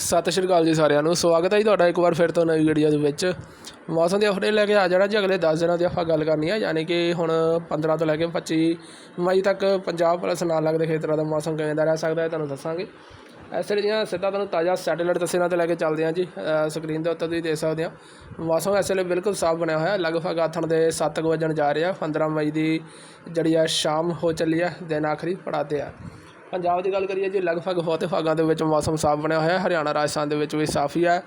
ਸਤਿ ਸ਼੍ਰੀ ਅਕਾਲ ਜੀ ਸਾਰਿਆਂ ਨੂੰ। ਸਵਾਗਤ ਹੈ ਜੀ ਤੁਹਾਡਾ ਇੱਕ ਵਾਰ ਫਿਰ ਤੋਂ ਨਵੀਂ ਵੀਡੀਓ ਦੇ ਵਿੱਚ। ਮੌਸਮ ਦੇ ਅਪਡੇਟ ਲੈ ਕੇ ਆ ਜਾਣਾ ਜੀ ਅਗਲੇ 10 ਦਿਨਾਂ ਦੀ ਆਪਾਂ ਗੱਲ ਕਰਨੀ ਹੈ ਯਾਨੀ ਕਿ ਹੁਣ 15 ਤੋਂ ਲੈ ਕੇ 25 ਮਈ ਤੱਕ ਪੰਜਾਬ ਪੁਲਿਸ ਨਾਲ ਲੱਗਦੇ ਖੇਤਰਾਂ ਦਾ ਮੌਸਮ ਕਿਵੇਂ ਦਾ ਰਹਿ ਸਕਦਾ ਹੈ ਤੁਹਾਨੂੰ ਦੱਸਾਂਗੇ। ਇਸ ਦੀਆਂ ਸਿੱਧਾ ਤੁਹਾਨੂੰ ਤਾਜ਼ਾ ਸੈਟੇਲਾਈਟ ਤਸਵੀਰਾਂ ਤੇ ਲੈ ਕੇ ਚੱਲਦੇ ਹਾਂ ਜੀ। ਸਕਰੀਨ ਦੇ ਉੱਤੇ ਤੁਸੀਂ ਦੇਖ ਸਕਦੇ ਹੋ। ਮੌਸਮ ਇਸ ਵੇਲੇ ਬਿਲਕੁਲ ਸਾਫ਼ ਬਣਿਆ ਹੋਇਆ। ਲਗਭਗ ਆਥਣ ਦੇ 7 ਵਜਣ ਜਾ ਰਿਹਾ। 15 ਮਈ ਦੀ ਜਿਹੜੀ ਆ ਸ਼ਾਮ ਹੋ ਚੱਲੀ ਆ, ਦਿਨ ਆਖਰੀ ਪੜਾਤੇ ਆ। ਪੰਜਾਬ ਦੀ ਗੱਲ ਕਰੀਏ ਜੀ ਲਗਭਗ ਬਹੁਤੇ ਭਾਗਾਂ ਦੇ ਵਿੱਚ ਮੌਸਮ ਸਾਫ਼ ਬਣਿਆ ਹੋਇਆ ਹੈ ਹਰਿਆਣਾ ਰਾਜਸਥਾਨ ਦੇ ਵਿੱਚ ਵੀ ਸਾਫ਼ ਹੀ ਹੈ।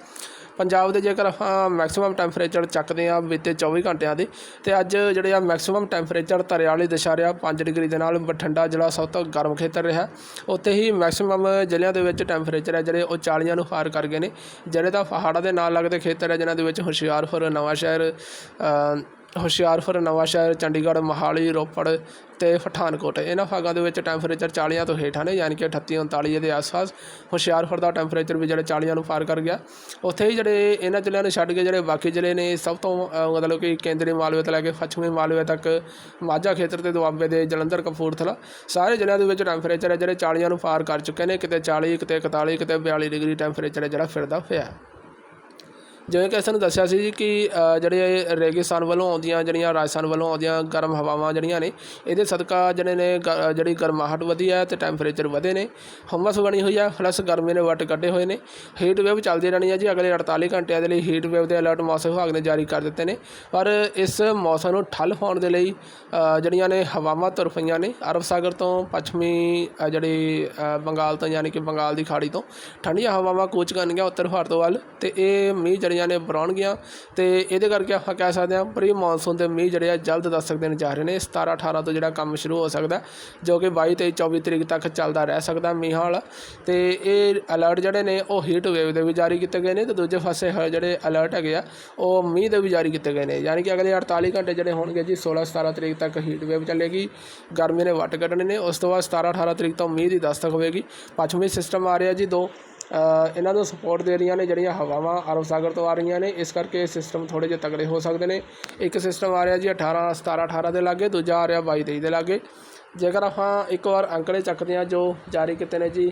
ਪੰਜਾਬ ਦੇ ਜੇਕਰ ਆਪਾਂ ਮੈਕਸਿਮਮ ਟੈਂਪਰੇਚਰ ਚੱਕਦੇ ਆ ਬੀਤੇ 24 ਘੰਟਿਆਂ ਦੇ ਤੇ ਅੱਜ ਜਿਹੜੇ ਆ ਮੈਕਸਿਮਮ ਟੈਂਪਰੇਚਰ ਧਰੇ ਵਾਲੀ ਦਿਸ਼ਾ ਰਿਹਾ 5 ਡਿਗਰੀ ਦੇ ਨਾਲ ਬਠਿੰਡਾ ਜ਼ਿਲ੍ਹਾ ਸਭ ਤੋਂ ਗਰਮ ਖੇਤਰ ਰਿਹਾ। ਉੱਥੇ ਹੀ ਮੈਕਸਿਮਮ ਜ਼ਿਲ੍ਹਿਆਂ ਦੇ ਵਿੱਚ ਟੈਂਪਰੇਚਰ ਹੈ ਜਿਹੜੇ ਉਹ 40 ਨੂੰ ਪਾਰ ਕਰ ਗਏ ਨੇ। ਜਿਹੜੇ ਤਾਂ ਪਹਾੜਾਂ ਦੇ ਨਾਲ ਲੱਗਦੇ ਖੇਤਰ ਹੈ ਜਿਨ੍ਹਾਂ ਦੇ ਵਿੱਚ ਹੁਸ਼ਿਆਰਪੁਰ ਨਵਾਂਸ਼ਹਿਰ ਅ, ਹੁਸ਼ਿਆਰਪੁਰ ਨਵਾਂਸ਼ਹਿਰ ਚੰਡੀਗੜ੍ਹ ਮੋਹਾਲੀ ਰੋਪੜ ਅਤੇ ਪਠਾਨਕੋਟ। ਇਹਨਾਂ ਭਾਗਾਂ ਦੇ ਵਿੱਚ ਟੈਂਪਰੇਚਰ 40 ਤੋਂ ਹੇਠਾਂ ਨੇ ਯਾਨੀ ਕਿ 38 39 ਦੇ ਆਸ-ਪਾਸ। ਹੁਸ਼ਿਆਰਪੁਰ ਦਾ ਟੈਂਪਰੇਚਰ ਵੀ ਜਿਹੜੇ 40 ਨੂੰ ਪਾਰ ਕਰ ਗਿਆ। ਉੱਥੇ ਹੀ ਜਿਹੜੇ ਇਹਨਾਂ ਜ਼ਿਲ੍ਹਿਆਂ ਨੂੰ ਛੱਡ ਕੇ ਜਿਹੜੇ ਬਾਕੀ ਜ਼ਿਲ੍ਹੇ ਨੇ ਸਭ ਤੋਂ ਅ, ਮਤਲਬ ਕਿ ਕੇਂਦਰੀ ਮਾਲਵੇ ਤੋਂ ਲੈ ਕੇ ਪੱਛਮੀ ਮਾਲਵੇ ਤੱਕ ਮਾਝਾ ਖੇਤਰ ਤੇ ਦੁਆਬੇ ਦੇ ਜਲੰਧਰ ਕਪੂਰਥਲਾ ਸਾਰੇ ਜ਼ਿਲ੍ਹਿਆਂ ਦੇ ਵਿੱਚ ਟੈਂਪਰੇਚਰ ਹੈ ਜਿਹੜੇ 40 ਨੂੰ ਪਾਰ ਕਰ ਚੁੱਕੇ ਨੇ। ਕਿਤੇ 40 ਕਿਤੇ 41 ਕਿਤੇ 42 ਡਿਗਰੀ ਟੈਂਪਰੇਚਰ ਹੈ ਜਿਹੜਾ ਫਿਰਦਾ ਹੋਇਆ ਜਿਵੇਂ ਕਿ ਸਾਨੂੰ ਦੱਸਿਆ ਸੀ ਜੀ ਕਿ ਅ, ਜਿਹੜੇ ਰੇਗਿਸਤਾਨ ਵੱਲੋਂ ਆਉਂਦੀਆਂ ਜਿਹੜੀਆਂ ਰਾਜਸਥਾਨ ਵੱਲੋਂ ਆਉਂਦੀਆਂ ਗਰਮ ਹਵਾਵਾਂ ਜਿਹੜੀਆਂ ਨੇ ਇਹਦੇ ਸਦਕਾ ਜਿਹੜੇ ਨੇ ਗ- ਜਿਹੜੀ ਗਰਮਾਹਟ ਵਧੀ ਹੈ ਤੇ ਟੈਂਪਰੇਚਰ ਵਧੇ ਨੇ। ਹਮਸ ਬਣੀ ਹੋਈ ਹੈ ਪਲੱਸ ਗਰਮੀ ਨੇ ਵੱਟ ਕੱਢੇ ਹੋਏ ਨੇ। ਹੀਟ ਵੇਵ ਚੱਲਦੀ ਰਹਿਣੀ ਹੈ ਜੀ ਅਗਲੇ 48 ਘੰਟਿਆਂ ਦੇ ਲਈ ਹੀਟ ਵੇਵ ਦੇ ਅਲਰਟ ਮੌਸਮ ਵਿਭਾਗ ਨੇ ਜਾਰੀ ਕਰ ਦਿੱਤੇ ਨੇ। ਪਰ ਇਸ ਮੌਸਮ ਨੂੰ ਠੱਲ ਪਾਉਣ ਦੇ ਲਈ ਜਿਹੜੀਆਂ ਨੇ ਹਵਾਵਾਂ ਤੁਰ ਪਈਆਂ ਨੇ ਅਰਬ ਸਾਗਰ ਤੋਂ ਪੱਛਮੀ ਅ, ਜਿਹੜੀ ਬੰਗਾਲ ਤੋਂ ਯਾਨੀ ਕਿ ਬੰਗਾਲ ਦੀ ਖਾੜੀ ਤੋਂ ਠੰਡੀਆਂ ਹਵਾਵਾਂ ਕੂਚ ਕਰਨਗੀਆਂ ਉੱਤਰ ਭਾਰਤ ਵੱਲ ਤੇ ਇਹ ਮੀਂਹ ਜਿਹੜੀਆਂ ਨੇ ਬਰਾਉਣਗੀਆਂ ਤੇ ਇਹਦੇ ਕਰਕੇ ਆਪਾਂ ਕਹਿ ਸਕਦੇ ਹਾਂ ਪ੍ਰੀ ਮੌਨਸੂਨ ਦੇ ਮੀਂਹ ਜਿਹੜੇ ਆ ਜਲਦ ਦੱਸਕ ਦੇਣ ਜਾ ਰਹੇ ਨੇ। 17 18 ਤੋਂ ਜਿਹੜਾ ਕੰਮ ਸ਼ੁਰੂ ਹੋ ਸਕਦਾ ਜੋ ਕਿ 22 ਤੇ 24 ਤਰੀਕ ਤੱਕ ਚੱਲਦਾ ਰਹਿ ਸਕਦਾ ਮੀਂਹਾਂ ਵਾਲਾ ਤੇ ਇਹ ਅਲਰਟ ਜਿਹੜੇ ਨੇ ਉਹ ਹੀਟ ਵੇਵ ਦੇ ਵੀ ਜਾਰੀ ਕੀਤੇ ਗਏ ਨੇ ਤੇ ਦੂਜੇ ਪਾਸੇ ਜਿਹੜੇ ਅਲਰਟ ਹੈਗੇ ਆ, ਉਹ ਮੀਂਹ ਦੇ ਵੀ ਜਾਰੀ ਕੀਤੇ ਗਏ ਨੇ। ਯਾਨੀ ਕਿ ਅਗਲੇ 48 ਘੰਟੇ ਜਿਹੜੇ ਹੋਣਗੇ ਜੀ 16 17 ਤਰੀਕ ਤੱਕ ਹੀਟ ਵੇਵ ਚੱਲੇਗੀ। ਗਰਮੀ ਨੇ ਵੱਟ ਕੱਢਣੇ ਨੇ, ਉਸ ਤੋਂ ਬਾਅਦ 17 18 ਤਰੀਕ ਤੋਂ ਮੀਂਹ ਦੀ ਦਸਤਕ ਹੋਵੇਗੀ। ਪੱਛਮੀ ਸਿਸਟਮ ਆ ਰਿਹਾ ਜੀ ਦੋ ਇਹਨਾਂ ਨੂੰ ਸਪੋਰਟ ਦੇ ਰਹੀਆਂ ਨੇ ਜਿਹੜੀਆਂ ਹਵਾਵਾਂ ਅਰਬ ਸਾਗਰ ਤੋਂ ਆ ਰਹੀਆਂ ਨੇ, ਇਸ ਕਰਕੇ ਸਿਸਟਮ ਥੋੜੇ ਜਿਹੇ ਤਗੜੇ ਹੋ ਸਕਦੇ ਨੇ। ਇੱਕ ਸਿਸਟਮ ਆ ਰਿਹਾ ਜੀ 18 17 18 ਦੇ ਲਾਗੇ, ਦੂਜਾ ਆ ਰਿਹਾ 22 23 ਦੇ ਲਾਗੇ। ਜੇਕਰ ਆਪਾਂ ਇੱਕ ਵਾਰ ਅੰਕੜੇ ਚੱਕਦੇ ਹਾਂ ਜੋ ਜਾਰੀ ਕੀਤੇ ਨੇ ਜੀ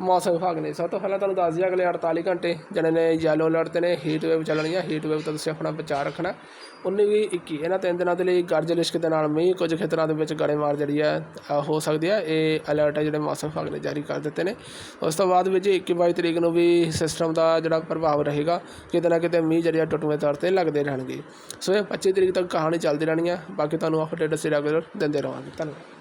ਮੌਸਮ ਵਿਭਾਗ ਨੇ ਸਭ ਤੋਂ ਪਹਿਲਾਂ ਤੁਹਾਨੂੰ ਦੱਸ ਦਿਆ ਅਗਲੇ 48 ਘੰਟੇ ਜਿਹੜੇ ਨੇ ਯੈਲੋ ਅਲਰਟ ਤੇ ਨੇ ਹੀਟ ਵੇਵ ਚੱਲਣੀ ਆ ਹੀਟ ਵੇਵ ਤੋਂ ਤੁਸੀਂ ਆਪਣਾ ਬਚਾਅ ਰੱਖਣਾ। 19 ਵੀਹ 21 ਇਹਨਾਂ ਤਿੰਨ ਦਿਨਾਂ ਦੇ ਲਈ ਗਰਜ ਲਿਸ਼ਕ ਦੇ ਨਾਲ ਮੀਂਹ ਕੁਝ ਖੇਤਰਾਂ ਦੇ ਵਿੱਚ ਗੜੇਮਾਰ ਜਿਹੜੀ ਹੈ ਹੋ ਸਕਦੀ ਹੈ। ਇਹ ਅਲਰਟ ਹੈ ਜਿਹੜੇ ਮੌਸਮ ਵਿਭਾਗ ਨੇ ਜਾਰੀ ਕਰ ਦਿੱਤੇ ਨੇ। ਉਸ ਤੋਂ ਬਾਅਦ ਵਿੱਚ 21 22 ਤਰੀਕ ਨੂੰ ਵੀ ਸਿਸਟਮ ਦਾ ਜਿਹੜਾ ਪ੍ਰਭਾਵ ਰਹੇਗਾ, ਕਿਤੇ ਨਾ ਕਿਤੇ ਮੀਂਹ ਜਿਹੜੇ ਆ ਟੁੱਟਵੇਂ ਤੌਰ ਤੇ ਲੱਗਦੇ ਰਹਿਣਗੇ। ਸੋ ਇਹ 25 ਤਰੀਕ ਤੱਕ ਕਹਾਣੀ ਚੱਲਦੀ ਰਹਿਣੀ ਹੈ। ਬਾਕੀ ਤੁਹਾਨੂੰ ਅਪਡੇਟ ਅਸੀਂ ਰੈਗੂਲਰ ਦਿੰਦੇ ਰਹਾਂਗੇ ਧੰਨਵਾਦ।